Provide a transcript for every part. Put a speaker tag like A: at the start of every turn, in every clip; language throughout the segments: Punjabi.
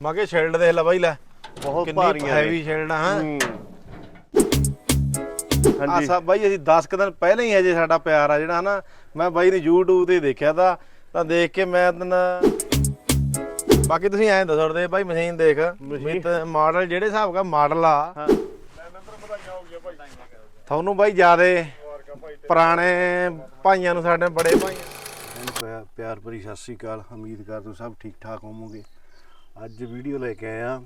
A: ਮਗੇ ਸ਼ੀਲਡ ਦੇਖ ਲੈ ਬਾਈ ਲੈ।
B: ਬਹੁਤ
A: ਕਿੰਨੀ
B: ਭਾਰੀਆਂ
A: ਹੈਵੀ ਸ਼ੀਲਡ ਆ ਹਾਂ। ਆ
B: ਹਾਂਜੀ।
A: ਸਾ ਬਾਈ ਅਸੀਂ 10 ਕੁ ਦਿਨ ਪਹਿਲਾਂ ਹੀ ਹਜੇ ਸਾਡਾ ਪਿਆਰ ਆ ਜਿਹੜਾ ਹਨਾ। ਮੈਂ ਬਾਈ ਨੇ YouTube ਤੇ ਦੇਖਿਆ ਤਾਂ ਤਾਂ ਦੇਖ ਕੇ ਮੈਂ ਤਨ ਬਾਕੀ ਤੁਸੀਂ ਐਂ ਦੱਸੋ ਦੇ ਬਾਈ ਮਸ਼ੀਨ? ਦੇਖ ਵੀ ਮਾਡਲ ਜਿਹੜੇ ਹਿਸਾਬ ਦਾ ਮਾਡਲ ਆ।
B: ਹਾਂ।
A: ਤੁਹਾਨੂੰ ਬਾਈ ਜਿਆਦੇ ਪੁਰਾਣੇ ਭਾਈਆਂ ਨੂੰ ਸਾਡੇ ਬੜੇ ਭਾਈ
B: ਐਨ ਪਿਆ- ਪਿਆਰ ਭਰੀ ਸਤਿ ਸ੍ਰੀ ਅਕਾਲ। ਉਮੀਦ ਕਰਦਾ ਸਭ ਠੀਕ ਠਾਕ ਹੋਵੋਗੇ। ਅੱਜ ਵੀਡੀਓ ਲੈ ਕੇ ਆਇਆ।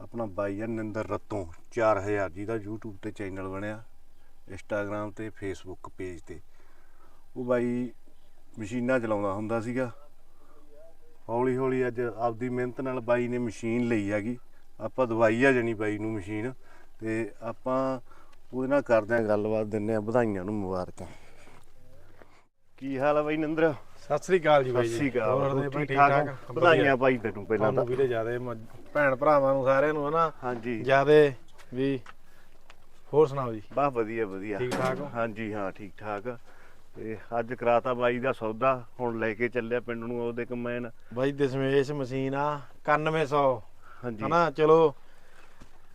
B: ਆਪਣਾ ਬਾਈ ਆ, ਨਿੰਦਰ ਰਤੋਂ 4000 ਜੀ ਦਾ YouTube ਤੇ ਚੈਨਲ ਬਣਿਆ, Instagram ਤੇ, Facebook ਪੇਜ ਤੇ। ਉਹ ਬਾਈ ਮਸ਼ੀਨਾਂ ਚਲਾਉਂਦਾ ਹੁੰਦਾ ਸੀਗਾ। ਹੌਲੀ ਹੌਲੀ ਅੱਜ ਆਪਦੀ ਮਿਹਨਤ ਨਾਲ ਬਾਈ ਨੇ ਮਸ਼ੀਨ ਲਈ ਹੈਗੀ। ਆਪਾਂ ਦਵਾਈ ਆ ਜਣੀ ਬਾਈ ਨੂੰ ਮਸ਼ੀਨ ਤੇ ਆਪਾਂ ਉਹਦੇ ਨਾਲ ਕਰਦੇ ਆ ਗੱਲਬਾਤ ਦਿੰਨੇ ਆ ਵਧਾਈਆਂ ਨੂੰ ਮੁਬਾਰਕਾਂ। ਕੀ ਹਾਲ ਆ ਬਾਈ ਨਿੰਦਰ?
A: ਸਤਿ ਸ੍ਰੀ ਅਕਾਲ ਜੀ ਬਾਈ
B: ਸਤਿ
A: ਜੀ
B: ਸ੍ਰੀ ਅਕਾਲ।
A: ਹੋਰ
B: ਹੋਰ
A: ਬਾਈ
B: ਠੀਕ ਠਾਕ। ਵਧਾਈਆਂ ਬਾਈ ਤੈਨੂੰ ਪਹਿਲਾਂ ਤਾਂ।
A: ਵੀਰੇ ਜਿਆਦੇ ਭੈਣ ਭਰਾਵਾਂ ਨੂੰ ਸਾਰਿਆਂ ਨੂੰ ਹਨਾ?
B: ਹਾਂਜੀ।
A: ਜਿਆਦੇ ਵੀ ਹੋਰ ਸੁਣਾਓ ਜੀ?
B: ਬਾ ਵਧੀਆ ਵਧੀਆ।
A: ਠੀਕ ਠਾਕ?
B: ਹਾਂਜੀ ਹਾਂ ਠੀਕ ਠਾਕ। ਤੇ ਅੱਜ ਕਰਾਤਾ ਬਾਈ ਦਾ ਸੌਦਾ ਹੁਣ ਲੈ ਕੇ ਚੱਲਿਆ ਪਿੰਡ ਨੂੰ ਉਹਦੇ ਕਮੈਨ
A: ਬਾਈ ਦਸ਼ਮੇਸ਼ ਮਸ਼ੀਨ ਆ 9100
B: ਹਾਂਜੀ।
A: ਹਨਾ ਚਲੋ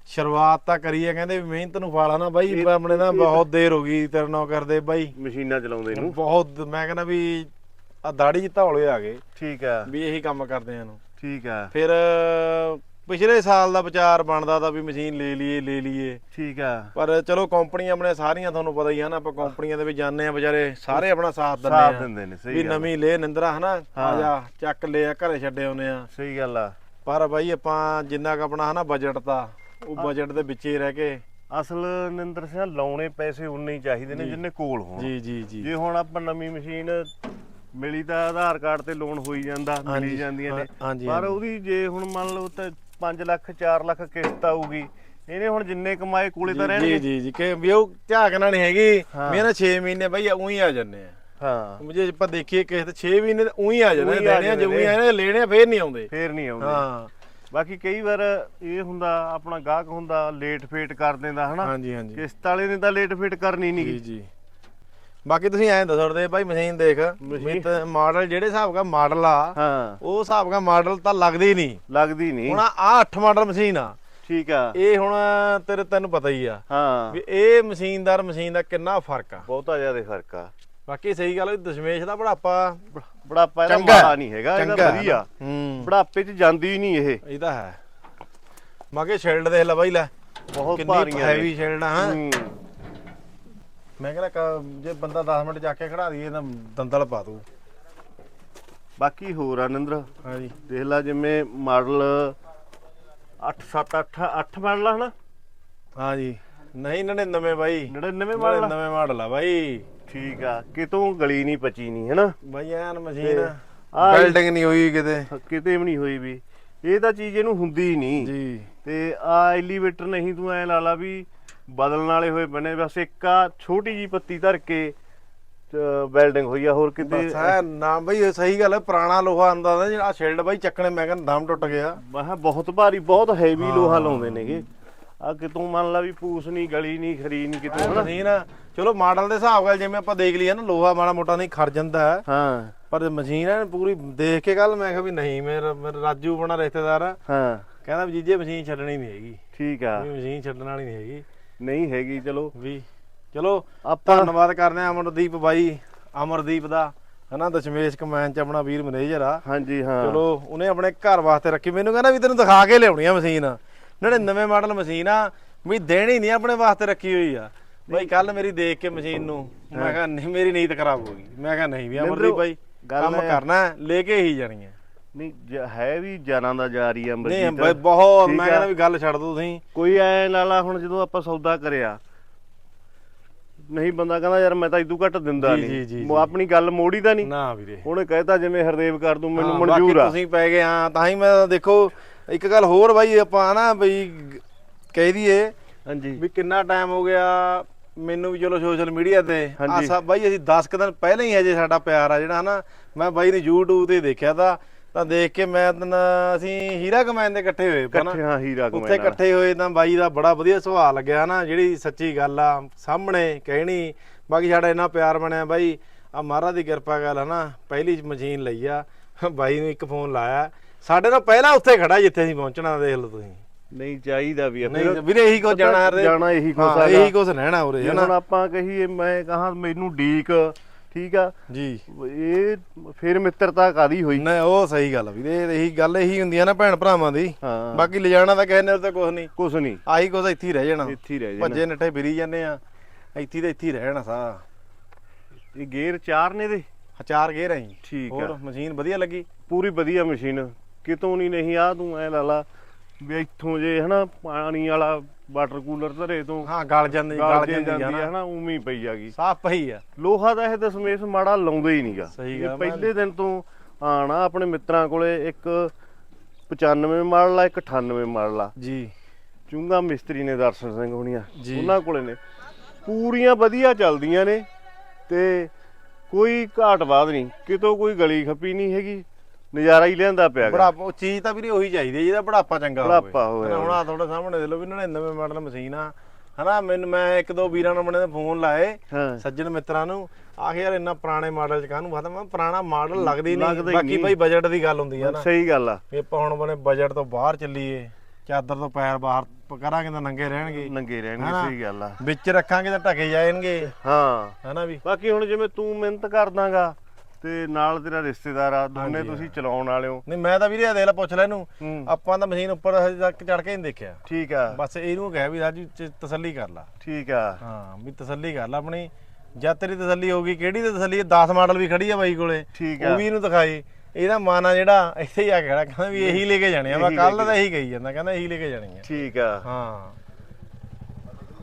A: ਸ਼ੁਰੂਆਤ ਤਾਂ ਕਰੀਏ ਕਹਿੰਦੇ ਵੀ ਮਿਹਨਤ ਨੂੰ ਫਾਲਾ ਨਾ ਬਾਈ ਆਪਣੇ ਨਾ
B: ਇਹ
A: ਬਹੁਤ ਦੇਰ ਹੋ ਗਈ ਤੇਰੇ ਨਾਲ ਕਰਦੇ ਬਾਈ।
B: ਮਸ਼ੀਨਾਂ ਚਲਾਉਂਦੇ ਨੂੰ।
A: ਬਹੁਤ ਮੈਂ ਕਹਿੰਦਾ ਵੀ ਆ ਦਾੜੀ ਚ ਧੌਲੇ ਆ ਗਏ।
B: ਠੀਕ ਆ।
A: ਵੀ ਇਹੀ ਕੰਮ ਕਰਦੇ ਆ ਨੂੰ
B: ਠੀਕ ਆ।
A: ਫਿਰ ਪਿਛਲੇ ਸਾਲ ਦਾ ਵਿਚਾਰ ਬਣਦਾ ਤਾਂ ਵੀ ਮਸ਼ੀਨ ਲੈ ਲਈਏ ਲੈ ਲਈਏ।
B: ਠੀਕ ਆ।
A: ਪਰ ਚਲੋ ਕੰਪਨੀਆਂ ਆਪਣੇ ਸਾਰੀਆਂ ਤੁਹਾਨੂੰ ਪਤਾ ਹੀ ਆ ਨਾ ਆਪਾਂ ਕੰਪਨੀਆਂ ਦੇ ਵਿੱਚ ਜਾਂਦੇ ਆ ਵਿਚਾਰੇ ਸਾਰੇ ਆਪਣਾ ਸਾਥ ਦਿੰਦੇ
B: ਸਾਥ
A: ਆ।
B: ਦਿੰਦੇ ਨੇ ਸਹੀ
A: ਵੀ ਨਵੀਂ ਲੈ ਨਿੰਦਰਾ ਹਨਾ? ਆ। ਜਾ ਚੱਕ ਲਿਆ ਘਰੇ ਛੱਡੇ ਆਉਨੇ ਆ।
B: ਸਹੀ ਗੱਲ ਆ।
A: ਪਰ ਬਾਈ ਆਪਾਂ ਜਿੰਨਾ ਕ ਆਪਣਾ ਹਨਾ ਬਜਟ ਤਾਂ ਉਹ ਬਜਟ ਦੇ ਵਿੱਚ ਹੀ ਰਹਿ ਕੇ
B: ਅਸਲ ਨਿੰਦਰ ਸਿੰਘ ਲਾਉਣੇ ਪੈਸੇ ਉਨੇ ਹੀ ਚਾਹੀਦੇ ਨੇ। ਜਿੰਨੇ ਕੋਲ ਹੋਣ।
A: ਜੀ ਜੀ ਜੀ।
B: ਜੇ ਹੁਣ ਆਪਾਂ ਨਵੀਂ ਮਸ਼ੀਨ ਮਿਲੀ ਤਾਂ ਆਧਾਰ ਕਾਰਡ ਤੇ ਲੋਨ ਹੋਈ ਜਾਂਦਾ ਮਿਲੀ ਜਾਂਦੀਆਂ ਨੇ। ਪਰ। ਉਹਦੀ ਜੇ ਹੁਣ ਮੰਨ ਲਓ ਤਾਂ 5 ਲੱਖ 4 ਲੱਖ ਕਿਸ਼ਤ ਆਊਗੀ ਇਹਨੇ ਹੁਣ ਜਿੰਨੇ ਕਮਾਏ ਕੋਲੇ ਤਾਂ ਰਹਿਣਗੇ।
A: ਜੀ ਜੀ ਕਿ ਵੀ ਉਹ ਝਾਕਣਾ ਨਹੀਂ ਹੈਗੀ। ਮੇਰੇ 6 ਮਹੀਨੇ ਬਾਈ ਉਹੀ ਆ ਜੰਨੇ ਆ।
B: ਹਾਂ।
A: ਜੇ ਆਪਾਂ ਦੇਖੀਏ ਕਿਸੇ ਤੇ 6 ਮਹੀਨੇ ਉਹੀ ਆ ਜਾਂਦੇ
B: ਆ
A: ਦੇਣੇ ਜੇ
B: ਜਾਂਦੇ
A: ਲੈਣੇ ਫੇਰ ਨਹੀਂ ਆਉਂਦੇ।
B: ਫੇਰ ਨਹੀਂ ਆਉਂਦੇ।
A: ਹਾਂ।
B: ਬਾਕੀ ਕਈ ਵਾਰ ਇਹ ਹੁੰਦਾ ਆਪਣਾ ਗਾਹਕ ਹੁੰਦਾ ਲੇਟ ਫੇਟ ਕਰ ਦਿੰਦਾ ਹਨਾ?
A: ਹਾਂਜੀ ਹਾਂਜੀ।
B: ਕਿਸ਼ਤ ਵਾਲੇ ਨੇ ਤਾਂ ਲੇਟ ਫੇਟ ਕਰਨੀ
A: ਜੀ
B: ਨਹੀਂ
A: ਜੀ ਬਾਕੀ ਤੁਸੀਂ ਐਂ ਦੱਸੋ ਦੇ ਬਾਈ ਮਸ਼ੀਨ ਦੇਖ
B: ਮਸ਼ੀਨ-
A: ਮਾਡਲ ਜਿਹੜੇ ਹਿਸਾਬ ਦਾ ਮਾਡਲ ਆ
B: ਹਾਂ।
A: ਉਹ ਹਿਸਾਬ ਦਾ ਮਾਡਲ ਤਾਂ ਲੱਗਦੇ ਹੀ ਨਹੀਂ
B: ਲੱਗਦੀ ਨਹੀਂ
A: ਹੁਣ ਆ 8 ਮਾਡਲ ਮਸ਼ੀਨ ਆ।
B: ਠੀਕ ਆ।
A: ਇਹ ਹੁਣ ਤੇਰੇ ਤੈਨੂੰ ਪਤਾ ਹੀ ਆ
B: ਹਾਂ।
A: ਵੀ ਇਹ ਮਸ਼ੀਨਦਾਰ ਮਸ਼ੀਨ ਦਾ ਕਿੰਨਾ ਫ਼ਰਕ ਆ।
B: ਬਹੁਤਾ ਜ਼ਿਆਦਾ ਫ਼ਰਕ ਆ।
A: ਬਾਕੀ ਸਹੀ ਗੱਲ ਹੈ ਦਸ਼ਮੇਸ਼ ਦਾ ਬੁਢਾਪਾ
B: ਬੁਢਾਪਾ ਇਹਦਾ
A: ਚੰਗਾ।
B: ਮਾੜਾ ਨਹੀਂ ਹੈਗਾ ਇਹਦਾ
A: ਚੰਗਾ
B: ਵਧੀਆ।
A: ਹੂੰ।
B: ਬੁਢਾਪੇ 'ਚ ਜਾਂਦੀ ਹੀ ਨਹੀਂ ਇਹ।
A: ਇਹ ਤਾਂ ਹੈ। ਮਗੇ ਸ਼ੀਲਡ ਦੇਖ ਲੈ ਬਾਈ ਲੈ।
B: ਬਹੁਤ
A: ਕਿੰਨੀ
B: ਭਾਰੀਆਂ
A: ਹੈਵੀ ਸ਼ੀਲਡ ਆ ਹਾਂ।
B: ਹੂੰ।
A: ਮੈਂ ਕਹਿੰਦਾ ਕ- ਜੇ ਬੰਦਾ 10 ਮਿੰਟ ਜਾ ਕੇ ਖੜਾ ਦਈਏ ਤਾਂ ਦੰਦਲ ਪਾ ਦੂ
B: ਬਾਕੀ ਹੋਰ ਆਨੰਦਰ
A: ਹਾਂਜੀ।
B: ਦੇਖ ਲੈ ਜਿਵੇਂ ਮਾਡਲ 8 7 8 8 ਮਾਡਲ ਆ ਹਨਾ?
A: ਹਾਂਜੀ। ਨਹੀਂ 99 ਬਾਈ।
B: 99 ਮਾਡਲ ਆ?
A: ਨਵੇਂ ਮਾਡਲ ਆ ਬਾਈ।
B: ਠੀਕ ਆ ਕਿਤੋਂ ਗਲੀ ਨਹੀਂ ਪਚੀ ਨਹੀਂ ਹਨਾ?
A: ਬਾਈ ਐਨ ਮਸ਼ੀਨ।
B: ਆਹ
A: ਬਿਲਡਿੰਗ ਨਹੀਂ ਹੋਈ ਕਿਤੇ।
B: ਕਿਤੇ ਵੀ ਨਹੀਂ ਹੋਈ ਵੀ। ਇਹ ਤਾਂ ਚੀਜ਼ ਇਹਨੂੰ ਹੁੰਦੀ ਹੀ ਨਹੀਂ
A: ਜੀ।
B: ਤੇ ਆ ਐਲੀਵੇਟਰ ਨਹੀਂ ਤੂੰ ਐ ਲਾ ਲਾ ਵੀ ਬਦਲਣ ਵਾਲੇ ਹੋਏ ਬਣੇ ਬਸ ਇੱਕ ਆ ਛੋਟੀ ਜੀ ਪੱਤੀ ਧਰ ਕੇ ਵੈਲਡਿੰਗ ਹੋਈ ਆ ਹੋਰ ਕਿਤੇ
A: ਬਸ ਹੈ ਨਾ ਬਈ ਇਹ ਸਹੀ ਗੱਲ ਹੈ ਪੁਰਾਣਾ ਲੋਹਾ ਆਂਦਾ ਦਾ ਜਿਹੜਾ ਸ਼ੀਲਡ ਬਾਈ ਚੱਕਣੇ ਮੈਂ ਕਹਿੰਦਾ ਦਮ ਟੁੱਟ ਗਿਆ।
B: ਮੈਂ ਕਿਹਾ ਬਹੁਤ ਭਾਰੀ ਬਹੁਤ ਹੈਵੀ। ਲੋਹਾ ਲਾਉਂਦੇ ਨੇਗੇ। ਆ ਕਿਤੋਂ ਮੰਨ ਲਾ ਵੀ ਪੂਸ ਨਹੀਂ ਗਲੀ ਨਹੀਂ ਖਰੀ ਨਹੀਂ ਕਿਤੋਂ ਹਨਾ
A: ਮਸ਼ੀਨ ਚਲੋ ਮਾਡਲ ਦੇ ਹਿਸਾਬ ਨਾਲ ਜਿਵੇਂ ਆਪਾਂ ਦੇਖ ਲਈਏ ਨਾ ਲੋਹਾ ਮਾੜਾ ਮੋਟਾ ਨਹੀਂ ਖੜ ਜਾਂਦਾ। ਹੈ।
B: ਹਾਂ
A: ਪਰ ਮਸ਼ੀਨ ਹੈ ਪੂਰੀ ਦੇਖ ਕੇ ਗੱਲ ਮੈਂ ਕਿਹਾ ਵੀ ਨਹੀਂ ਮੇਰਾ ਮੇਰਾ ਰਾਜੂ ਬਣਾ ਰਿਸ਼ਤੇਦਾਰ ਆ।
B: ਹਾਂ।
A: ਕਹਿੰਦਾ ਵੀ ਜੀਜੇ ਮਸ਼ੀਨ ਛੱਡਣੀ ਨਹੀਂ ਹੈਗੀ।
B: ਠੀਕ ਆ।
A: ਵੀ ਮਸ਼ੀਨ ਛੱਡਣ ਵਾਲੀ ਨਹੀਂ ਹੈਗੀ।
B: ਨਹੀਂ ਹੈਗੀ ਚਲੋ।
A: ਵੀ ਚਲੋ
B: ਆਪਾਂ
A: ਧੰਨਵਾਦ ਕਰਦੇ ਆ ਅਮਰਦੀਪ ਬਾਈ ਅਮਰਦੀਪ ਦਾ। ਹਨਾ ਦਸ਼ਮੇਸ਼ ਕਮੈਨ ਚ ਆਪਣਾ ਵੀਰ ਮੈਨੇਜਰ ਆ।
B: ਹਾਂਜੀ ਹਾਂ।
A: ਚਲੋ ਉਹਨੇ ਆਪਣੇ ਘਰ ਵਾਸਤੇ ਰੱਖੀ। ਮੈਨੂੰ ਕਹਿੰਦਾ ਵੀ ਤੈਨੂੰ ਦਿਖਾ ਕੇ ਲਿਆਉਣੀ ਆ ਮਸ਼ੀਨ। 99 ਮਾਡਲ ਮਸ਼ੀਨ ਆ ਵੀ ਦੇਣੀ ਨਹੀਂ ਆਪਣੇ ਵਾਸਤੇ ਰੱਖੀ ਹੋਈ ਆ। ਬਾਈ ਕੱਲ ਮੇਰੀ ਦੇਖ ਕੇ ਮਸ਼ੀਨ ਨੂੰ ਮੈਂ ਕਿਹਾ ਨਹੀਂ ਮੇਰੀ ਨੀਤ ਖਰਾਬ ਹੋ ਗਈ। ਮੈਂ ਕਿਹਾ ਨਹੀਂ ਵੀ ਅਮਰਦੀਪ ਬਾਈ ਕੰਮ ਕਰਨਾ ਲੈ ਕੇ ਹੀ ਜਾਣੀ ਹੈ।
B: ਨਹੀਂ ਹੈ ਵੀ ਜਾਨਾਂ ਦਾ ਜਾਰੀ ਆ
A: ਨਹੀਂ
B: ਅਮਰਜੀਤ
A: ਬਾਈ ਬਹੁਤ ਮੈਂ। ਕਹਿੰਦਾ ਵੀ ਗੱਲ ਛੱਡ ਦੋ ਤੁਸੀਂ।
B: ਕੋਈ ਐ ਲਾਲਾ ਹੁਣ ਜਦੋਂ ਆਪਾਂ ਸੌਦਾ ਕਰਿਆ ਨਹੀਂ ਬੰਦਾ ਕਹਿੰਦਾ ਯਾਰ ਮੈਂ ਤਾਂ ਇਦੋਂ ਘੱਟ ਦਿੰਦਾ ਨਹੀਂ। ਆਪਣੀ ਗੱਲ ਮੋੜੀ ਤਾਂ ਨਹੀਂ।
A: ਨਾ ਵੀਰੇ।
B: ਉਹਨੇ ਕਹਿਤਾ ਜਿਵੇਂ ਹਰਦੇਵ ਕਰ ਦੂੰ ਮੈਨੂੰ ਮਨਜ਼ੂਰ
A: ਬਾਕੀ
B: ਆ।
A: ਤੁਸੀਂ ਪੈ ਗਏ ਹਾਂ ਤਾਂ ਹੀ ਮੈਂ ਦੇਖੋ ਇੱਕ ਗੱਲ ਹੋਰ ਬਾਈ ਆਪਾਂ ਨਾ ਬਈ ਕਹਿ ਦਈਏ
B: ਹਾਂਜੀ।
A: ਵੀ ਕਿੰਨਾ ਟਾਈਮ ਹੋ ਗਿਆ ਮੈਨੂੰ ਵੀ ਚਲੋ ਸੋਸ਼ਲ ਮੀਡੀਆ ਤੇ। ਆ
B: ਹਾਂਜੀ।
A: ਸਭ ਬਾਈ ਅਸੀਂ 10 ਕੁ ਦਿਨ ਪਹਿਲਾਂ ਹੀ ਹਜੇ ਸਾਡਾ ਪਿਆਰ ਆ ਜਿਹੜਾ ਹਨਾ। ਮੈਂ ਬਾਈ ਨੇ YouTube ਤੇ ਦੇਖਿਆ ਤਾਂ ਤਾਂ ਦੇਖ ਕੇ ਮੈਂ ਤਨ ਅਸੀਂ ਹੀਰਾ ਕਮੈਨ ਦੇ ਇਕੱਠੇ ਹੋਏ
B: ਇਕੱਠੇ
A: ਨਾ।
B: ਹਾਂ ਹੀਰਾ
A: ਉੱਥੇ
B: ਕਮੈਨ
A: ਇਕੱਠੇ ਹੋਏ ਤਾਂ ਬਾਈ ਦਾ ਬੜਾ ਵਧੀਆ ਸੁਭਾਅ ਲੱਗਿਆ ਨਾ ਜਿਹੜੀ ਸੱਚੀ ਗੱਲ ਆ ਸਾਹਮਣੇ ਕਹਿਣੀ। ਬਾਕੀ ਸਾਡਾ ਇੰਨਾ ਪਿਆਰ ਬਣਿਆ ਬਾਈ। ਆ ਮਹਾਰਾਜ ਦੀ ਕਿਰਪਾ ਗੱਲ ਹੈ ਨਾ ਪਹਿਲੀ ਮਸ਼ੀਨ ਲਈ ਆ। ਬਾਈ ਨੂੰ ਇੱਕ ਫੋਨ ਲਾਇਆ। ਸਾਡੇ ਨਾਲ ਪਹਿਲਾਂ ਉੱਥੇ ਖੜਾ ਜਿੱਥੇ ਅਸੀਂ ਪਹੁੰਚਣਾ ਦੇਖ ਲਓ ਤੁਸੀਂ
B: ਨਹੀਂ ਚਾਹੀਦਾ ਵੀ ਆ।
A: ਨਹੀਂ ਵੀਰੇ ਇਹੀ ਕੁਝ ਜਾਣਾ ਰੇ
B: ਜਾਣਾ ਇਹੀ ਕੁਛ ਹੈਗਾ।
A: ਇਹੀ ਕੁਝ ਰਹਿਣਾ ਉਰੇ
B: ਜੇ ਹੁਣ
A: ਨਾ?
B: ਆਪਾਂ ਕਹੀਏ ਮੈਂ ਕਹਾ ਮੈਨੂੰ ਡੀਕ ਠੀਕ ਆ?
A: ਜੀ।
B: ਇਹ ਫਿਰ ਮਿੱਤਰਤਾ ਕਾਦੀ ਹੋਈ?
A: ਨਹੀਂ ਉਹ ਸਹੀ ਗੱਲ ਆ ਵੀਰੇ ਇਹੀ ਗੱਲ ਇਹੀ ਹੁੰਦੀ ਆ ਨਾ ਭੈਣ ਭਰਾਵਾਂ ਦੀ।
B: ਹਾਂ।
A: ਬਾਕੀ ਲਿਜਾਣਾ ਤਾਂ ਕਿਸੇ ਨੇ ਤੇ ਕੁਝ ਨਹੀਂ।
B: ਕੁਛ ਨਹੀਂ।
A: ਆਹੀ ਕੁਝ ਇੱਥੇ ਹੀ ਰਹਿ ਜਾਣਾ।
B: ਇੱਥੇ ਹੀ ਰਹਿ ਜਾਣਾ।
A: ਭੱਜੇ ਨੱਠੇ ਫਿਰੀ ਜਾਂਦੇ ਆ। ਇੱਥੇ ਤੇ ਇੱਥੇ ਹੀ ਰਹਿਣਾ ਸਾ
B: ਇਹ ਗੇਅਰ ਚਾਰ ਨੇ ਦੇ
A: ਚਾਰ ਗੇਰ ਆਈ
B: ਠੀਕ
A: ਹੋਰ
B: ਆ
A: ਮਸ਼ੀਨ ਵਧੀਆ ਲੱਗੀ?
B: ਪੂਰੀ ਵਧੀਆ ਮਸ਼ੀਨ। ਕਿਤੋਂ ਨਹੀਂ ਨਹੀਂ ਆ ਤੂੰ ਐ ਲਾ ਲਾ ਵੀ ਇੱਥੋਂ ਜੇ ਹਨਾ ਪਾਣੀ ਵਾਲਾ ਵਾਟਰ ਕੂਲਰ ਧਰੇ ਤੋਂ
A: ਹਾਂ ਗਲ ਜਾਂਦੀ
B: ਗਾਲ
A: ਜਾਂਦੀ ਨਾ
B: ਹਨਾ। ਉਵੇਂ ਹੀ ਪਈ ਆਗੀ
A: ਸਾਫ਼ ਪਈ ਆ।
B: ਲੋਹਾ ਦਾ ਇਹ ਦਸਮੇਸ਼ ਮਾੜਾ ਲਾਉਂਦਾ ਹੀ ਨਹੀਂਗਾ
A: ਆ।
B: ਪਹਿਲੇ ਦਿਨ ਤੋਂ ਆਣਾ ਆਪਣੇ ਮਿੱਤਰਾਂ ਕੋਲੇ ਇੱਕ 95 ਮਾਡਲ ਆ ਇੱਕ 98 ਮਾਡਲ ਆ।
A: ਜੀ।
B: ਚੁੰਗਾ ਮਿਸਤਰੀ ਨੇ ਦਰਸ਼ਨ ਸਿੰਘ ਹੋਣੀਆਂ। ਉਹਨਾਂ ਕੋਲੇ ਨੇ। ਪੂਰੀਆਂ ਵਧੀਆ ਚੱਲਦੀਆਂ ਨੇ ਤੇ ਕੋਈ ਘਾਟ ਬਾਦ ਨਹੀਂ ਕਿਤੋਂ ਕੋਈ ਗਲੀ ਖੱਪੀ ਨਹੀਂ ਹੈਗੀ। ਨਜ਼ਾਰਾ ਹੀ ਲਿਆਂਦਾ ਪਿਆ ਗਾ।
A: ਬੜਾਪਾ ਉਹ ਚੀਜ਼ ਤਾਂ ਵੀਰੇ ਉਹੀ ਚਾਹੀਦੀ ਹੈ ਜਿਹਦਾ ਬੜਾਪਾ ਚੰਗਾ ਹੋਵੇ।
B: ਬੁਢਾਪਾ ਹੋਵੇ।
A: ਹਨਾ, ਹੁਣ ਆ ਤੁਹਾਡੇ ਸਾਹਮਣੇ ਦੇ ਲੋ ਵੀ 99 ਮਾਡਲ ਮਸ਼ੀਨ ਆ। ਹਨਾ ਮੈਨੂੰ ਮੈਂ ਇੱਕ ਦੋ ਵੀਰਾਂ ਨੂੰ ਬਣੇ ਫੋਨ ਲਾਏ
B: ਹਾਂ।
A: ਸੱਜਣ ਮਿੱਤਰਾਂ ਨੂੰ। ਆਖੇ ਯਾਰ ਇੰਨਾ ਪੁਰਾਣੇ ਮਾਡਲ ਚ ਕਾਹਨੂੰ ਪਤਾ ਮੈਂ ਪੁਰਾਣਾ ਮਾਡਲ ਲੱਗਦੀ
B: ਲੱਗਦਾ
A: ਨਹੀਂ
B: ਹੀ
A: ਬਾਕੀ
B: ਨਹੀਂ।
A: ਭਾਈ ਬਜਟ ਦੀ ਗੱਲ ਹੁੰਦੀ ਆ ਨਾ।
B: ਸਹੀ ਗੱਲ ਆ।
A: ਵੀ ਆਪਾਂ ਹੁਣ ਬਣੇ ਬਜਟ ਤੋਂ ਬਾਹਰ ਚੱਲੀਏ ਚਾਦਰ ਤੋਂ ਪੈਰ ਬਾਹਰ ਪ- ਕਰਾਂਗੇ ਤਾਂ ਨੰਗੇ ਰਹਿਣਗੇ।
B: ਨੰਗੇ ਰਹਿਣਗੇ
A: ਹਨਾ।
B: ਸਹੀ ਗੱਲ ਆ।
A: ਵਿੱਚ ਰੱਖਾਂਗੇ ਤਾਂ ਢਕੇ ਜਾਣਗੇ।
B: ਹਾਂ।
A: ਹਨਾ ਵੀ।
B: ਬਾਕੀ ਹੁਣ ਜਿਵੇਂ ਤੂੰ ਮਿਹਨਤ ਕਰਦਾਗਾ ਤੇ ਨਾਲ ਤੇਰਾ ਰਿਸ਼ਤੇਦਾਰ ਆ ਦੋਨੇ ਤੁਸੀਂ ਚਲਾਉਣ ਵਾਲੇ ਹੋ।
A: ਨਹੀਂ ਮੈਂ ਤਾਂ ਵੀਰੇ ਇਹ ਦੇਖ ਲੈ ਪੁੱਛ ਲੈ ਇਹਨੂੰ। ਆਪਾਂ ਤਾਂ ਮਸ਼ੀਨ ਉੱਪਰ ਹਜੇ ਤੱਕ ਚੜ ਕੇ ਨਹੀਂ ਦੇਖਿਆ।
B: ਠੀਕ ਆ।
A: ਬਸ ਇਹਨੂੰ ਕਹਿ ਵੀ ਰਾਜੂ ਚ- ਤਸੱਲੀ ਕਰ ਲਾ।
B: ਠੀਕ ਆ।
A: ਹਾਂ ਵੀ ਤਸੱਲੀ ਕਰ ਲੈ ਆਪਣੀ। ਜਦ ਤੇਰੀ ਤਸੱਲੀ ਹੋਊਗੀ ਕਿਹੜੀ ਤੇ ਤਸੱਲੀ? ਹੈ 10 ਮਾਡਲ ਵੀ ਖੜੀ ਆ ਬਾਈ ਕੋਲੇ।
B: ਠੀਕ
A: ਉਹ
B: ਆ।
A: ਵੀ ਇਹਨੂੰ ਦਿਖਾਈ। ਇਹਦਾ ਮਨ ਆ ਜਿਹੜਾ ਇੱਥੇ ਹੀ ਆ ਕੇ ਖੜਾ। ਕਹਿੰਦਾ ਵੀ ਇਹੀ ਲੈ ਕੇ ਜਾਣੇ ਆ। ਮੈਂ
B: ਇਹੀ
A: ਕੱਲ ਤਾਂ ਇਹੀ ਕਹੀ ਜਾਂਦਾ ਕਹਿੰਦਾ ਇਹੀ ਲੈ ਕੇ ਜਾਣੀ ਆ।
B: ਠੀਕ ਆ।
A: ਹਾਂ।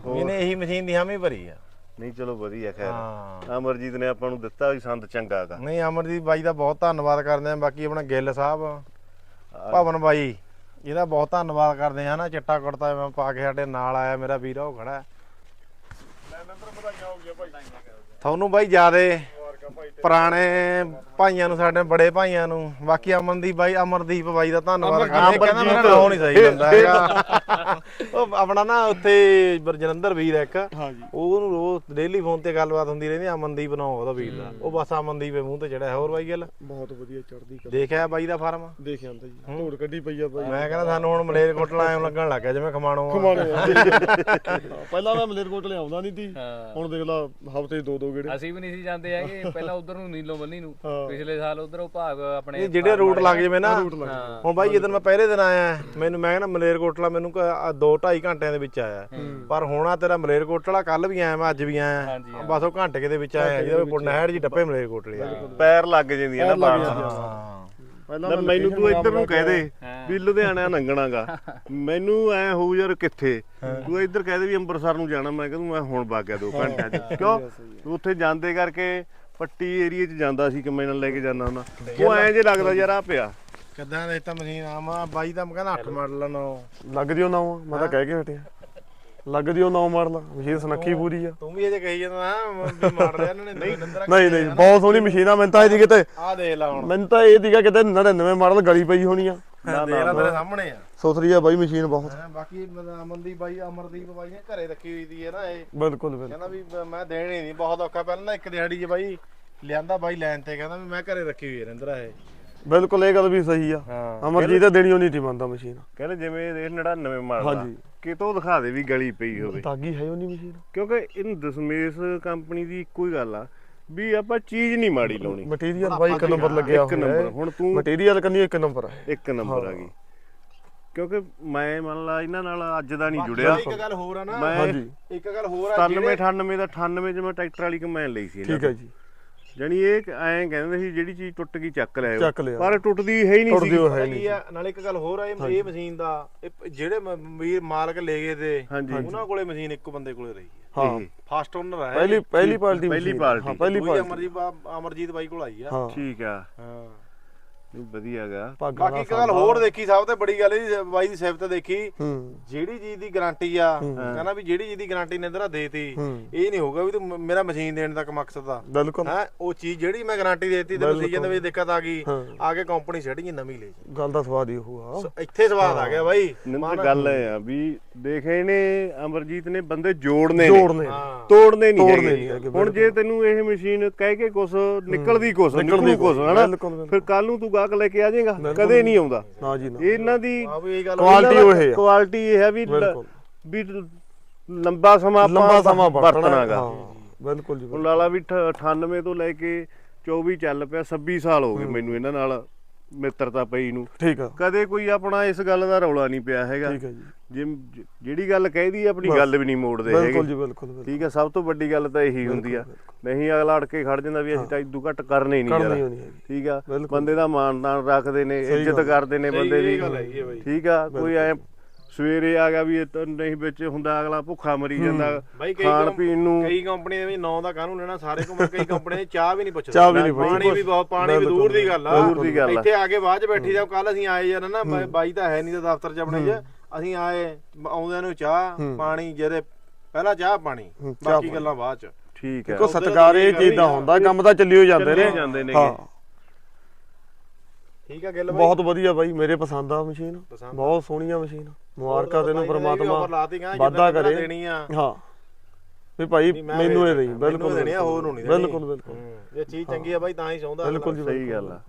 B: ਹੋਰ?
A: ਇਹਨੇ ਇਹੀ ਮਸ਼ੀਨ ਦੀ ਹਾਮੀ ਭਰੀ ਆ।
B: ਨਹੀਂ ਚਲੋ ਵਧੀਆ ਖੈਰ।
A: ਹਾਂ।
B: ਅਮਰਜੀਤ ਨੇ ਆਪਾਂ ਨੂੰ ਦਿੱਤਾ ਵੀ ਸੰਦ ਚੰਗਾ ਗਾ।
A: ਨਹੀਂ ਅਮਰਜੀਤ ਬਾਈ ਦਾ ਬਹੁਤ ਧੰਨਵਾਦ ਕਰਦੇ ਆ ਬਾਕੀ ਆਪਣਾ ਗਿੱਲ ਸਾਹਿਬ ਭਵਨ ਬਾਈ ਇਹਦਾ ਬਹੁਤ ਧੰਨਵਾਦ ਕਰਦੇ ਆ ਨਾ ਚਿੱਟਾ ਕੁੜਤਾ ਮੈਂ ਪਾ ਕੇ ਸਾਡੇ ਨਾਲ ਆਇਆ ਮੇਰਾ ਵੀਰ ਉਹ ਖੜਾ। ਹੈ। ਤੁਹਾਨੂੰ ਬਾਈ ਜਿਆਦੇ ਪੁਰਾਣੇ ਭਾਈਆਂ ਨੂੰ ਸਾਡੇ ਬੜੇ ਭਾਈਆਂ ਨੂੰ ਬਾਕੀ ਅਮਨਦੀਪ ਬਾਈ ਅਮਰਦੀਪ ਬਾਈ ਦਾ ਧੰਨਵਾਦ ਕਰਦੇ ਕਹਿੰਦਾ ਮੇਰਾ ਨਾਮ ਨਹੀਂ ਸਹੀ ਹੁੰਦਾ ਹੈਗਾ। ਉਹ ਆਪਣਾ ਨਾ ਉੱਥੇ ਜਲੰਧਰ ਵੀਰ ਇੱਕ। ਉਹਨੂੰ ਰੋਜ਼ ਡੇਲੀ ਫੋਨ ਤੇ ਗੱਲਬਾਤ ਹੁੰਦੀ ਰਹਿੰਦੀ ਅਮਨਦੀਪ ਨਾਮ ਉਹਦਾ ਵੀਰ ਦਾ। ਉਹ ਬਸ ਅਮਨਦੀਪ ਦੇ ਮੂੰਹ ਤੇ ਚੜਿਆ ਹੋਰ ਬਾਈ ਗੱਲ?
C: ਬਹੁਤ ਵਧੀਆ ਚੜਦੀ ਕਰ
A: ਦੇਖਿਆ ਬਾਈ ਦਾ ਫਾਰਮ?
C: ਦੇਖ ਆਂਦਾ ਜੀ। ਧੂੜ ਕੱਢੀ ਪਈ ਆ ਬਾਈ।
A: ਮੈਂ ਕਹਿੰਦਾ ਸਾਨੂੰ ਹੁਣ ਮਲੇਰ ਕੋਟਲਾ ਐਂ ਲੱਗਣ ਲੱਗ ਗਿਆ ਜਿਵੇਂ ਖਮਾਣੋ।
C: ਪਹਿਲਾਂ ਮੈਂ ਮਲੇਰਕੋਟ ਲਿਆਉਂਦਾ ਨਹੀਂ ਸੀ। ਹੁਣ ਦੇਖ ਲਾ ਹਫ਼ਤੇ ਦੋ ਦੋ ਗੇੜੇ।
D: ਅਸੀਂ ਵੀ ਨਹੀਂ ਸੀ ਜਾਂਦੇ ਹੈਗੇ ਪਹਿਲਾਂ ਉਧਰ ਨੂੰ ਨੀਲੋ ਬੰਨੀ ਨੂੰ। ਪਿਛਲੇ ਸਾਲ ਉਧਰ ਉਹ ਭਾਗ ਆਪਣੇ
A: ਇਹ ਜਿਹੜੇ ਰੂਟ ਲੱਗ ਜਵੇਂ ਨਾ। ਹੁਣ ਬਾਈ ਜਦੋਂ ਮੈਂ ਪਹਿਲੇ ਦਿਨ ਆਇਆ ਮੈਨੂੰ ਮੈਂ ਕਹਿੰਦਾ ਮਲੇਰ ਕੋਟਲਾ ਮੈਨੂੰ 2 2.5 ਘੰਟਿਆਂ ਦੇ ਵਿੱਚ ਆਇਆ। ਪਰ ਹੁਣ ਆ ਤੇਰਾ ਮਲੇਰ ਕੋਟਲਾ ਕੱਲ ਵੀ ਆਇਆ ਮੈਂ ਅੱਜ ਵੀ ਆਇਆ। ਬਸ ਉਹ ਘੰਟੇ ਦੇ ਵਿੱਚ ਆਇਆ ਜਿਹਦੇ ਪੁੰਨ ਹੈੜ ਜੀ ਟੱਪੇ ਮਲੇਰ ਕੋਟਲੇ ਆ
B: ਪੈਰ ਲੱਗ ਨਾ ਬਾਹਰ
A: ਹਾਂ
C: ਪਹਿਲਾਂ
B: ਲੈ
C: ਮੈਂ
B: ਮੈਨੂੰ ਤੂੰ ਇੱਧਰ ਨੂੰ ਕਹਿ ਦੇ। ਵੀ ਲੁਧਿਆਣਾ ਲੰਘਣਾਗਾ ਮੈਨੂੰ ਐ ਹੋਊ ਯਾਰ ਕਿੱਥੇ? ਤੂੰ ਇੱਧਰ ਕਹਿ ਦੇ ਵੀ ਅੰਮ੍ਰਿਤਸਰ ਨੂੰ ਜਾਣਾ। ਮੈਂ ਕਹਿੰਦਾ ਮੈਂ ਹੁਣ ਵਗ ਗਿਆ 2 ਘੰਟਿਆਂ ਚ। ਕਿਉਂ? ਤੂੰ ਉੱਥੇ ਜਾਂਦੇ ਕਰਕੇ ਪੱਟੀ ਏਰੀਏ ਚ ਜਾਂਦਾ ਸੀ ਕਿ ਨਾਲ ਲੈ ਕੇ ਜਾਂਦਾ ਹੁੰਦਾ। ਉਹ ਐਂ ਜੇ ਲੱਗਦਾ ਯਾਰ ਆ ਪਿਆ।
A: ਕਿੱਦਾਂ ਦੇ ਤਾਂ ਮਸ਼ੀਨ ਆਮਾ ਬਾਈ ਤਾਂ ਮੈਂ ਕਹਿੰਦਾ 8 ਮਾਡਲ ਨੋ।
C: ਲੱਗਦੀ ਉਹ ਨਾ ਮੈਂ ਤਾਂ ਕਹਿ ਕੇ ਹਟਿਆ। ਲੱਗਦੀ ਉਹ ਨਾ ਮਾਰਲਾ ਮਸ਼ੀਨ ਸੁਨੱਖੀ ਪੂਰੀ ਆ।
A: ਤੂੰ ਵੀ ਇਹ ਜੇ ਕਹੀ ਜਾਂਦਾ ਵੀ ਮਾਰ ਲਿਆ ਇਹਨਾਂ ਨੇ ਨਹੀਂ
C: ਨਹੀਂ ਨਹੀਂ ਬਹੁਤ ਸੋਹਣੀ ਮਸ਼ੀਨ ਆ ਮੈਨੂੰ ਤਾਂ ਇਹਦੀ ਕਿਤੇ
A: ਆ ਦੇਖ ਲਾ ਹੁਣ।
C: ਮੈਨੂੰ ਤਾਂ ਇਹ ਦੀਗਾ ਕਿਤੇ 99 ਮਾਡਲ ਗਲੀ ਪਈ ਹੋਣੀ ਆ।
A: ਲਾ ਤੇਰੇ ਸਾਹਮਣੇ ਆ।
C: ਸੁਥਰੀ ਆ ਬਾਈ ਮਸ਼ੀਨ ਬਹੁਤ।
A: ਹੈਂ, ਬਾਕੀ ਅਮਨਦੀਪ ਬਾਈ ਅਮਰਦੀਪ ਬਾਈ ਨੇ ਘਰੇ ਰੱਖੀ ਹੋਈ ਦੀ ਹੈ ਨਾ ਇਹ।
C: ਬਿਲਕੁਲ ਬਿਲਕੁਲ।
A: ਕਹਿੰਦਾ ਵੀ ਬ- ਮੈਂ ਦੇਣੀ ਨਹੀਂ ਬਹੁਤ ਔਖਾ। ਪਹਿਲਾਂ ਨਾ ਇੱਕ ਦਿਹਾੜੀ 'ਚ ਬਾਈ ਲਿਆਂਦਾ ਬਾਈ ਲੈਣ ਤੇ ਕਹਿੰਦਾ ਵੀ ਮੈਂ ਘਰੇ ਰੱਖੀ ਹੋਈ ਹੈ ਰਿੰਦਰਾ ਇਹ।
C: ਬਿਲਕੁਲ ਇਹ ਗੱਲ ਵੀ ਸਹੀ ਆ।
A: ਹਾਂ।
C: ਅਮਰਜੀਤ ਤਾਂ ਦੇਣੀ ਉਹ ਨਹੀਂ ਮੰਨਦਾ ਮਸ਼ੀਨ।
B: ਕਹਿੰਦੇ ਜਿਵੇਂ ਇਹ 99 ਮਾਡਲ
C: ਹਾਂਜੀ।
B: ਕਿਤੋਂ ਦਿਖਾ ਦੇ ਵੀ ਗਲੀ ਪਈ ਹੋਵੇ।
C: ਤਾਗੀ ਹੈ ਉਹ ਨਹੀਂ ਮਸ਼ੀਨ।
B: ਕਿਉਂਕਿ ਇਹਨੂੰ ਦਸਮੇਸ਼ ਕੰਪਨੀ ਦੀ ਇੱਕੋ ਹੀ ਗੱਲ ਆ ਵੀ ਆਪਾਂ ਚੀਜ਼ ਨਹੀਂ ਮਾੜੀ ਲਾਉਣੀ।
C: ਮਟੀਰੀਅਲ ਬਾਈ ਇੱਕ ਨੰਬਰ ਲੱਗਿਆ
B: ਇੱਕ ਨੰਬਰ ਹੁਣ ਤੂੰ
C: ਮਟੀਰੀਅਲ ਕੰਨੀ ਇੱਕ ਨੰਬਰ ਹੈ।
B: ਇੱਕ ਨੰਬਰ ਆ ਗਈ। ਕਿਉਂਕਿ ਮੈਂ ਮੰਨ ਲਾ ਇਹਨਾਂ ਨਾਲ ਅੱਜ ਦਾ ਨਹੀਂ ਜੁੜਿਆ।
A: ਇੱਕ ਗੱਲ ਹੋਰ ਆ ਨਾ।
B: ਮੈਂ
C: ਹਾਂਜੀ।
A: ਇੱਕ ਗੱਲ ਹੋਰ ਆ
B: 97 98 ਦਾ 98 ਚ ਮੈਂ ਟਰੈਕਟਰ ਵਾਲੀ ਕਮੈਨ ਲਈ ਸੀ
C: ਠੀਕ ਹੈ ਜੀ।
B: ਜਾਨੀ ਇਹ ਐਂ ਕਹਿੰਦੇ ਸੀ ਜਿਹੜੀ ਚੀਜ਼ ਟੁੱਟ ਗਈ ਚੱਕ ਲਿਆਓ। ਪਰ ਟੁੱਟਦੀ ਹੈ ਹੀ ਨਹੀਂ ਸੀ।
C: ਹੈ
A: ਨਾਲੇ ਇੱਕ ਗੱਲ ਹੋਰ ਆ ਇਹ ਮਸ਼ੀਨ ਦਾ ਇਹ ਜਿਹੜੇ ਵੀਰ ਮਾਲਕ ਲੈ ਗਏ ਤੇ। ਉਹਨਾਂ ਕੋਲੇ ਮਸ਼ੀਨ ਇੱਕ ਬੰਦੇ ਕੋਲੇ ਰਹੀ। ਹੈ। ਫਾਸਟ ਓਨਰ ਹੈ
C: ਪਹਿਲੀ ਪਹਿਲੀ ਪਾਰਟੀ
B: ਪਹਿਲੀ। ਪਾਰਟੀ।
C: ਹਾਂ ਪਹਿਲੀ
A: ਉਹੀ
C: ਪਾਰਟੀ
A: ਅਮਰਜੀਤ ਬਾ- ਅਮਰਜੀਤ ਬਾਈ ਕੋਲ ਆਈ ਆ
C: ਹਾਂ
B: ਠੀਕ ਆ
A: ਹਾਂ
B: ਨਹੀਂ ਵਧੀਆਗਾ।
C: ਭਾਗਾਂ
A: ਬਾਕੀ ਇੱਕ ਗੱਲ ਹੋਰ ਦੇਖੀ ਸਭ ਤੋਂ ਬੜੀ ਗੱਲ ਇਹ ਬਾਈ ਦੀ ਸਿਫਤ ਦੇਖੀ।
C: ਹੂੰ।
A: ਜਿਹੜੀ ਚੀਜ਼ ਦੀ ਗਾਰੰਟੀ ਆ ਕਹਿੰਦਾ ਵੀ ਜਿਹੜੀ ਚੀਜ਼ ਦੀ ਗਾਰੰਟੀ ਨਿੰਦਰਾ ਦੇਤੀ
C: ਹੂੰ।
A: ਇਹ ਨਹੀਂ ਹੋਊਗਾ ਵੀ ਤੂੰ ਮ- ਮੇਰਾ ਮਸ਼ੀਨ ਦੇਣ ਤੱਕ ਮਕਸਦ ਆ।
C: ਬਿਲਕੁਲ।
A: ਹੈ ਉਹ ਚੀਜ਼ ਜਿਹੜੀ ਮੈਂ ਗਾਰੰਟੀ ਦੇਤੀ ਤੇ ਸੀਜ਼ਨ ਦੇ ਵਿੱਚ ਦਿੱਕਤ ਆ ਗਈ
C: ਹਾਂ।
A: ਆ ਕੇ ਕੰਪਨੀ ਛੱਡੀ ਨਵੀਂ ਲੈ ਜੀ
C: ਗੱਲ ਦਾ ਸਵਾਦ ਹੀ ਹੋਊਗਾ
A: ਸੋ ਇੱਥੇ ਸਵਾਦ ਆ ਗਿਆ ਬਾਈ।
B: ਨਿੰਦਰ ਗੱਲ ਇਹ ਆ ਵੀ ਦੇਖ ਇਹਨੇ ਅਮਰਜੀਤ ਨੇ ਬੰਦੇ ਜੋੜਨੇ ਨੇ।
C: ਜੋੜਨੇ ਨੇ।
A: ਹਾਂ।
B: ਤੋੜਨੇ ਨਹੀਂ
C: ਤੋੜਨੇ
B: ਹੈਗੇ।
C: ਨਹੀਂ ਹੈਗੇ,
B: ਹੁਣ ਜੇ ਤੈਨੂੰ ਇਹ ਮਸ਼ੀਨ ਕਹਿ ਕੇ ਕੁਛ ਨਿਕਲਦੀ ਕੁਛ ਨਿਕਲੂ ਕੁਛ ਹਨਾ?
C: ਬਿਲਕੁਲ, ਬਿਲਕੁਲ।
B: ਫਿਰ ਕੱਲ ਨੂੰ ਤੂੰ ਗਾਹਕ ਲੈ ਕੇ ਆ ਜਾਏਗਾ। ਕਦੇ ਨਹੀਂ ਆਉਂਦਾ
C: ਨਾ ਜੀ ਨਾ
B: ਇਹਨਾਂ ਦੀ
C: Quality ਉਹ ਹੈ।
B: ਕੁਆਲਿਟੀ ਇਹ ਹੈ ਵੀ। ਵੀ ਲੰਬਾ ਸਮਾਂ ਆਪਾਂ
C: ਲੰਬਾ ਸਮਾਂ ਵਰਤਣਾ
B: ਵਰਤਣਾਗਾ
C: ਹਾਂ ਬਿਲਕੁਲ ਜੀ
B: ਹੁਣ। ਲਾਲਾ ਵੀ ਅਠ- 98 ਤੋਂ ਲੈ ਕੇ 24 ਚੱਲ ਪਿਆ 26 ਸਾਲ ਹੋ ਗਏ ਮੈਨੂੰ ਇਹਨਾਂ ਨਾਲ ਮਿੱਤਰਤਾ ਪਈ ਨੂੰ।
C: ਠੀਕ ਆ।
B: ਕਦੇ ਕੋਈ ਆਪਣਾ ਇਸ ਗੱਲ ਦਾ ਰੌਲਾ ਨਹੀਂ ਪਿਆ ਹੈਗਾ।
C: ਠੀਕ ਹੈ ਜੀ।
B: ਜਿਹੜੀ ਗੱਲ ਕਹਿਦੀ ਆਪਣੀ। ਗੱਲ ਵੀ ਨਹੀਂ ਮੋੜਦੇ
C: ਬਿਲਕੁਲ
B: ਹੈਗੇ।
C: ਜੀ ਬਿਲਕੁਲ ਬਿਲਕੁਲ।
B: ਠੀਕ ਹੈ ਸਭ ਤੋਂ ਵੱਡੀ ਗੱਲ ਤਾਂ ਇਹੀ ਹੁੰਦੀ ਆ। ਨਹੀਂ ਅਗਲਾ ਅੜ ਕੇ ਖੜ ਜਾਂਦਾ ਵੀ ਅਸੀਂ ਤਾਂ ਇਦੋਂ ਘੱਟ ਕਰਨੇ ਹੀ ਨਹੀਂ
C: ਕਰਨੀ
B: ਯਾਰ
C: ਹੋਣੀ ਹੈਗੀ।
B: ਠੀਕ ਆ
C: ਬਿਲਕੁਲ।
B: ਬੰਦੇ ਦਾ ਮਾਣ ਤਾਣ ਰੱਖਦੇ ਨੇ ਇੱਜ਼ਤ। ਕਰਦੇ ਨੇ ਬੰਦੇ ਦੀ। ਠੀਕ ਆ ਕੋਈ ਐ ਸਵੇਰੇ ਆ ਗਿਆ ਵੀ ਇਹ ਤਾਂ ਨਹੀਂ ਵਿੱਚ ਹੁੰਦਾ ਅਗਲਾ ਭੁੱਖਾ ਮਰੀ ਜਾਂਦਾ
A: ਬਾਈ ਕਈ
B: ਖਾਣ ਪੀਣ ਨੂੰ।
A: ਕਈ ਕੰਪਨੀਆਂ ਵੀ ਨਾਂ ਦਾ ਕਾਨੂੰਨ ਲੈਣਾ ਸਾਰੇ ਘੁੰਮ ਕਈ ਕੰਪਨੀਆਂ 'ਚ ਚਾਹ ਵੀ ਨਹੀਂ ਪੁੱਛਦੇ।
C: ਚਾਹ ਵੀ ਨਹੀਂ ਪੁੱਛਦੇ।
A: ਪਾਣੀ ਵੀ ਬਹੁਤ ਪਾਣੀ ਵੀ ਦੂਰ ਦੀ ਗੱਲ ਆ।
B: ਦੂਰ ਦੀ ਗੱਲ ਆ।
A: ਇੱਥੇ ਆ ਕੇ ਬਾਅਦ 'ਚ ਬੈਠੀ ਜਾ ਕੱਲ ਅਸੀਂ ਆਏ ਯਾਰ ਨਾ ਬਾਈ- ਤਾਂ ਹੈ ਨਹੀਂ ਤੇ ਦਫ਼ਤਰ 'ਚ ਆਪਣੇ 'ਚ। ਅਸੀਂ ਆਏ ਆਉਂਦਿਆਂ ਨੂੰ ਚਾਹ ਪਾਣੀ ਜਿਹੜੇ ਪਹਿਲਾਂ ਚਾਹ ਪਾਣੀ ਬਾਕੀ। ਗੱਲਾਂ ਬਾਅਦ 'ਚ।
B: ਠੀਕ ਹੈ।
C: ਕੋ ਸਤਕਾਰ ਇਹ ਚੀਜ਼ ਦਾ ਹੁੰਦਾ ਕੰਮ ਤਾਂ ਚੱਲਿਓ ਜਾਂਦੇ
B: ਚੱਲੇ
C: ਨੇ
B: ਜਾਂਦੇ ਨੇ
C: ਹਾਂ।
A: ਠੀਕ ਆ ਗੱਲ ਬਾਈ?
C: ਬਹੁਤ ਵਧੀਆ ਬਾਈ ਮੇਰੇ ਪਸੰਦ ਆ ਮਸ਼ੀਨ। ਬਹੁਤ ਸੋਹਣੀ ਆ ਮਸ਼ੀਨ। ਮੁਬਾਰਕਾਂ ਤੈਨੂੰ ਪ੍ਰਮਾਤਮਾ ਵਾਧਾ ਕਰੇ।
A: ਦੇਣੀ ਆ।
C: ਹਾਂ। ਵੀ ਭਾਈ
A: ਨਹੀਂ,
C: ਮੈਨੂੰ ਇਹ
A: ਮੈਨੂੰ
C: ਬਿਲਕੁਲ
A: ਦੇਣੀ ਆ, ਹੋਰ ਨੂੰ ਨਹੀਂ।
C: ਬਿਲਕੁਲ ਬਿਲਕੁਲ।
A: ਹੂੰ, ਜੇ ਚੀਜ਼ ਚੰਗੀ ਆ ਬਾਈ ਤਾਂ ਹੀ ਚਾਹੁੰਦਾ
C: ਬਿਲਕੁਲ ਜੀ
B: ਸਹੀ। ਗੱਲ ਆ।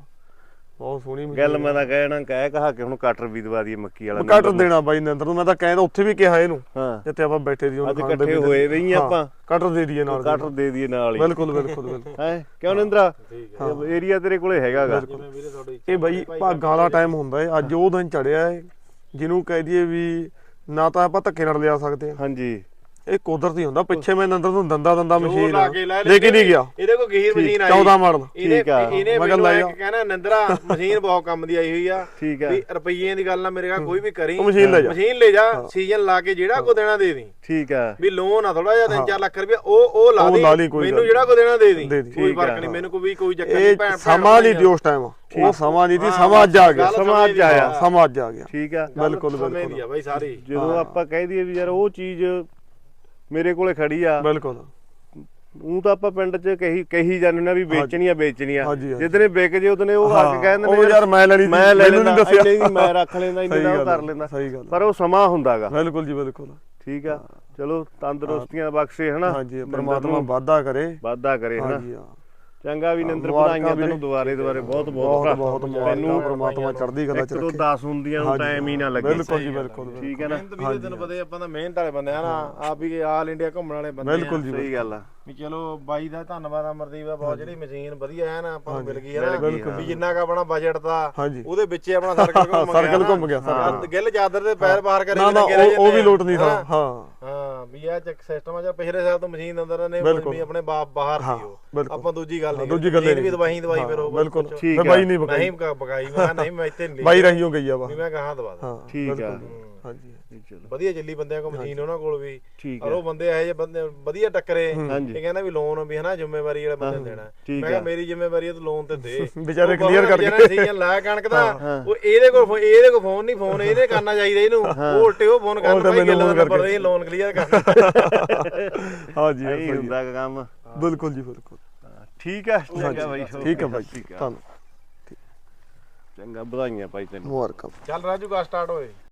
C: ਬਹੁਤ ਸੋਹਣੀ
B: ਗੱਲ ਮੈਂ ਤਾਂ ਕਹਿਣਾ ਕਹਿ ਕਹਾ ਕੇ ਹੁਣ ਕਟਰ ਵੀ ਦਵਾ ਦਈਏ ਮੱਕੀ ਵਾਲਾ
C: ਕੱਟ ਦੇਣਾ ਬਾਈ ਨਿੰਦਰ ਨੂੰ ਮੈਂ ਤਾਂ ਕਹਿੰਦਾ ਉੱਥੇ ਵੀ ਕਿਹਾ ਇਹਨੂੰ
B: ਹਾਂ।
C: ਜਿੱਥੇ ਆਪਾਂ ਬੈਠੇ ਸੀ
B: ਅੱਜ ਇਕੱਠੇ ਹੋਏ ਵੀ ਹੀ ਆਪਾਂ।
C: ਕੱਟ ਦੇ ਦਈਏ ਨਾਲ
B: ਕਟਰ ਦੇ। ਦਈਏ ਨਾਲ ਹੀ।
C: ਬਿਲਕੁਲ ਬਿਲਕੁਲ ਬਿਲਕੁਲ।
B: ਹੈ? ਕਿਉਂ ਨਿੰਦਰਾ?
A: ਠੀਕ
B: ਏਰੀਆ ਤੇਰੇ ਕੋਲੇ ਹੈਗਾਗਾ।
A: ਜਿਵੇਂ ਵੀਰੇ ਤੁਹਾਡੀ
C: ਇਹ ਬਾਈ ਭਾਗਾਂ ਵਾਲਾ ਟਾਈਮ ਹੁੰਦਾ ਹੈ ਅੱਜ ਉਹ ਦਿਨ ਚੜਿਆ ਹੈ ਜਿਹਨੂੰ ਕਹਿ ਦਈਏ ਵੀ ਨਾ ਤਾਂ ਆਪਾਂ ਧੱਕੇ ਨਾਲ ਲਿਆ ਸਕਦੇ ਹਾਂ।
B: ਹਾਂਜੀ।
C: ਇਹ ਕੁਦਰਤੀ ਹੁੰਦਾ ਪਿੱਛੇ ਮੈਂ ਨੰਦਰ ਨੂੰ ਦੰਦਾ ਦੰਦਾ ਮਸ਼ੀਨ
A: ਲਾ ਕੇ ਲੈ
C: ਲੈ ਕੇ ਨਹੀਂ ਗਿਆ।
A: ਇਹਦੇ ਕੋਲ ਗਹੀਰ ਮਸ਼ੀਨ ਆਈ।
C: 14 ਮਾਡਲ
B: ਠੀਕ ਆ।
A: ਇਹਨੇ
C: ਮੈਂ
A: ਮੈਨੂੰ
C: ਕਿਹਾ ਲੈ
A: ਇੱਕ ਕਹਿਣਾ ਨੰਦਰਾ ਮਸ਼ੀਨ ਬਹੁਤ ਕੰਮ ਦੀ ਆਈ ਹੋਈ ਆ।
B: ਠੀਕ ਆ।
A: ਵੀ ਰੁਪਈਏ ਦੀ ਗੱਲ ਨਾ ਮੇਰੇ ਕੋਲ ਕੋਈ ਵੀ ਕਰੀ।
C: ਮਸ਼ੀਨ ਲੈ ਜਾ।
A: ਮਸ਼ੀਨ ਲੈ ਜਾ ਸੀਜ਼ਨ ਲਾ ਕੇ ਜਿਹੜਾ ਕੋ ਦੇਣਾ ਦੇ ਦੀ।
B: ਠੀਕ ਆ।
A: ਵੀ ਲੋਨ ਆ ਥੋੜਾ ਜਿਹਾ 3-4 ਲੱਖ ਰੁਪਏ ਉਹ ਉਹ ਲਾ ਦੇ। ਮੈਨੂੰ ਜਿਹੜਾ ਕੋ ਦੇਣਾ ਦੇ ਦੀ। ਕੋਈ ਫ਼ਰਕ। ਨਹੀਂ ਮੈਨੂੰ ਕੋਈ ਵੀ ਕੋਈ ਚੱਕਰ ਨਹੀਂ ਭੈਣ
C: ਸਮਾਂ ਨਹੀਂ। ਦਿਓ ਉਸ ਟਾਈਮ ਉਹ ਸਮਾਂ ਨਹੀਂ ਦੀ ਸਮਾਂ ਅੱਜ ਆ ਗਿਆ।
B: ਸਮਾਂ ਅੱਜ ਆਇਆ।
C: ਸਮਾਂ ਅੱਜ ਆ ਗਿਆ।
B: ਠੀਕ ਆ
C: ਬਿਲਕੁਲ
A: ਸਮੇਂ
C: ਬਿਲਕੁਲ
A: ਦੀ ਆ ਬਾਈ ਸਾਰੀ।
B: ਜਦੋਂ ਆਪਾਂ ਕਹਿ ਦਈਏ ਵੀ ਯਾਰ ਉਹ ਚੀਜ਼ ਮੇਰੇ ਕੋਲੇ ਖੜੀ ਆ।
C: ਬਿਲਕੁਲ।
B: ਉਹ ਤਾਂ ਆਪਾਂ ਪਿੰਡ 'ਚ ਕਹੀ ਕਹੀ ਜਾਂਦੇ ਨੇ ਵੀ ਵੇਚਣੀ ਆ ਵੇਚਣੀ ਆ
C: ਹਾਂਜੀ, ਹਾਂਜੀ।
B: ਜਿੱਦਨੇ ਵਿਕ ਜੇ ਉਹਦਨੇ ਉਹ ਆ ਕੇ ਕਹਿੰਦੇ
C: ਉਹ ਯਾਰ ਮੈਂ ਲੈਣੀ ਸੀ,
B: ਮੈਂ
C: ਮੈਨੂੰ ਨਹੀਂ ਦੱਸਿਆ।
B: ਦੀ ਮੈਂ ਰੱਖ ਲੈਂਦਾ ਇੰਨੇ ਦਾ ਕਰ ਲੈਂਦਾ।
C: ਸਹੀ ਗੱਲ
B: ਪਰ ਉਹ ਸਮਾਂ ਹੁੰਦਾਗਾ
C: ਬਿਲਕੁਲ ਜੀ ਬਿਲਕੁਲ।
B: ਠੀਕ ਆ। ਚਲੋ ਤੰਦਰੁਸਤੀਆਂ ਬਖਸ਼ੇ ਹਨਾ।
C: ਹਾਂਜੀ ਪ੍ਰਮਾਤਮਾ ਵਾਧਾ ਕਰੇ।
B: ਵਾਧਾ ਕਰੇ ਹਨਾ।
C: ਹਾਂਜੀ
B: ਚੰਗਾ ਵੀ ਨਿੰਦਰ ਵਧਾਈਆਂ। ਤੈਨੂੰ ਦੁਬਾਰੇ ਦੁਬਾਰੇ ਬਹੁਤ ਬਹੁਤ
C: ਬਹੁਤ ਮੁਬਾਰਕਾਂ ਪ੍ਰਮਾਤਮਾ ਚੜ੍ਹਦੀ ਕਲਾ ਚ
B: ਤੋਂ
C: ਰੱਖੇ।
B: 10 ਹੁੰਦੀਆਂ ਨੂੰ ਟਾਈਮ ਹੀ ਨਾ ਲੱਗੇ।
C: ਬਿਲਕੁਲ ਜੀ ਬਿਲਕੁਲ
B: ਠੀਕ ਹੈ ਨਾ?
A: ਮਿਹਨਤ ਵੀ ਤੈਨੂੰ ਪਤਾ ਹੀ ਆਪਾਂ ਤਾਂ ਮਿਹਨਤ ਵਾਲੇ ਬੰਦੇ ਆ ਨਾ। ਆਪ ਹੀ ਆਲ ਇੰਡੀਆ ਘੁੰਮਣ ਵਾਲੇ ਬੰਦੇ ਆ।
C: ਬਿਲਕੁਲ ਜੀ
B: ਸਹੀ ਗੱਲ ਆ।
A: ਵੀ ਚਲੋ ਬਾਈ ਦਾ ਧੰਨਵਾਦ ਅਮਰਦੀਪ ਦਾ ਬਹੁਤ। ਜਿਹੜੀ ਮਸ਼ੀਨ ਵਧੀਆ ਹੈ ਨਾ ਆਪਾਂ ਨੂੰ ਮਿਲ ਗਈ ਹੈ ਨਾ।
C: ਬਿਲਕੁਲ।
A: ਵੀ ਜਿੰਨਾ ਕ ਆਪਣਾ ਬਜਟ ਦਾ ਉਹਦੇ ਵਿੱਚ ਹੀ ਆਪਣਾ ਸਰਕਲ ਘੁੰਮ ਗਿਆ
C: ਸਰਕਲ। ਘੁੰਮ ਗਿਆ,
A: ਹਾਂ। ਗਿੱਲ ਚਾਦਰ ਦੇ ਪੈਰ ਬਾਹਰ ਕਰੇ
C: ਨਾ ਉਹ ਵੀ ਲੋਟ ਨਹੀਂ
A: ਆ।
C: ਥਾ। ਹਾਂ।
A: ਹਾਂ ਵੀ ਇਹ ਚੱਕ ਸਿਸਟਮ ਆ ਜਾਂ ਪਿਛਲੇ ਸਾਲ ਤੋਂ ਮਸ਼ੀਨ ਅੰਦਰ ਨੇ
C: ਬਿਲਕੁਲ।
A: ਵੀ ਆਪਣੇ ਬਾਪ ਬਾਹਰ
C: ਹਾਂ,
A: ਸੀ ਉਹ
C: ਬਿਲਕੁਲ।
A: ਆਪਾਂ ਦੂਜੀ ਗੱਲ ਨਹੀਂ
C: ਦੂਜੀ ਗੱਲ ਨਹੀਂ
A: ਵੀ ਦਵਾਈ ਦਵਾਈ
C: ਹਾਂ,
A: ਫਿਰ ਉਹ
C: ਬਿਲਕੁਲ।
B: ਠੀਕ ਆ।
C: ਬਾਈ ਨਹੀਂ ਬਕਾਈ
A: ਨਹੀਂ ਮੈਂ ਕਿਹਾ ਨਹੀਂ ਮੈਂ ਇੱਥੇ ਨਹੀਂ
C: ਬਾਈ ਰਹੀਓ ਗਈ ਆ ਵਾ
A: ਵੀ ਮੈਂ ਕਹਾਂ ਦਵਾ ਦਾਂ
C: ਹਾਂ
B: ਠੀਕ ਆ।
C: ਬਿਲਕੁਲ। ਹਾਂਜੀ
B: ਚਲੋ।
A: ਵਧੀਆ ਚੱਲੀ ਬੰਦਿਆਂ ਕੋਲ ਮਸ਼ੀਨ ਉਹਨਾਂ ਕੋਲ ਵੀ।
B: ਠੀਕ
A: ਔਰ ਉਹ ਬੰਦੇ ਇਹੋ ਜਿਹੇ ਬੰਦੇ ਵਧੀਆ ਟੱਕਰੇ।
B: ਹਾਂਜੀ।
A: ਇਹ ਕਹਿੰਦਾ ਵੀ ਲੋਨ ਵੀ ਹਨਾ ਜ਼ਿੰਮੇਵਾਰੀ ਵਾਲੇ ਬੰਦੇ ਨੂੰ ਦੇਣਾ।
B: ਠੀਕ
A: ਮੈਂ ਕਿਹਾ। ਮੇਰੀ ਜ਼ਿੰਮੇਵਾਰੀ ਹੈ ਤੂੰ ਲੋਨ ਤੇ ਦੇ।
C: ਵਿਚਾਰੇ
A: ਉਹ ਬਾਬਾ
C: clear ਕਰਕੇ।
A: ਵਿਚਾਰਾ ਲਾਇਆ ਕਣਕ ਦਾ। ਉਹ ਇਹਦੇ ਕੋਲ ਫੋ- ਇਹਦੇ ਕੋਲ ਫੋਨ ਨਹੀਂ ਫੋਨ ਇਹਨੇ ਕਰਨਾ ਚਾਹੀਦਾ ਇਹਨੂੰ। ਉਹ ਉਲਟੇ ਉਹ ਫੋਨ ਕਰਨ
C: ਉਲਟੇ
A: ਭਾਈ
C: ਮੈਨੂੰ
A: ਗੱਲਾਂ
C: phone
A: ਨੰਬਰ
C: ਕਰਕੇ।
A: ਲੋਨ ਕਲੀਅਰ ਕਰਨਾ।
C: ਹਾਂਜੀ ਇਹ
B: ਇਹੀ
C: ਸਹੀ
B: ਹੁੰਦਾ ਗਾ ਕੰਮ।
C: ਹੈ। ਬਿਲਕੁਲ ਜੀ ਬਿਲਕੁਲ।
B: ਠੀਕ ਚੰਗਾ ਬਾਈ
C: ਠੀਕ ਹੈ ਬਾਈ।
B: ਸਤਿ ਸ਼੍ਰੀ ਅਕਾਲ।
C: ਧੰਨਵਾਦ।
B: ਚੰਗਾ ਵਧਾਈਆਂ ਭਾਈ ਤੈਨੂੰ।
C: ਮੁਬਾਰਕਾਂ।
A: ਚੱਲ ਰਾਜੂ ਕਾ ਸਟਾਰਟ ਹੋਏ।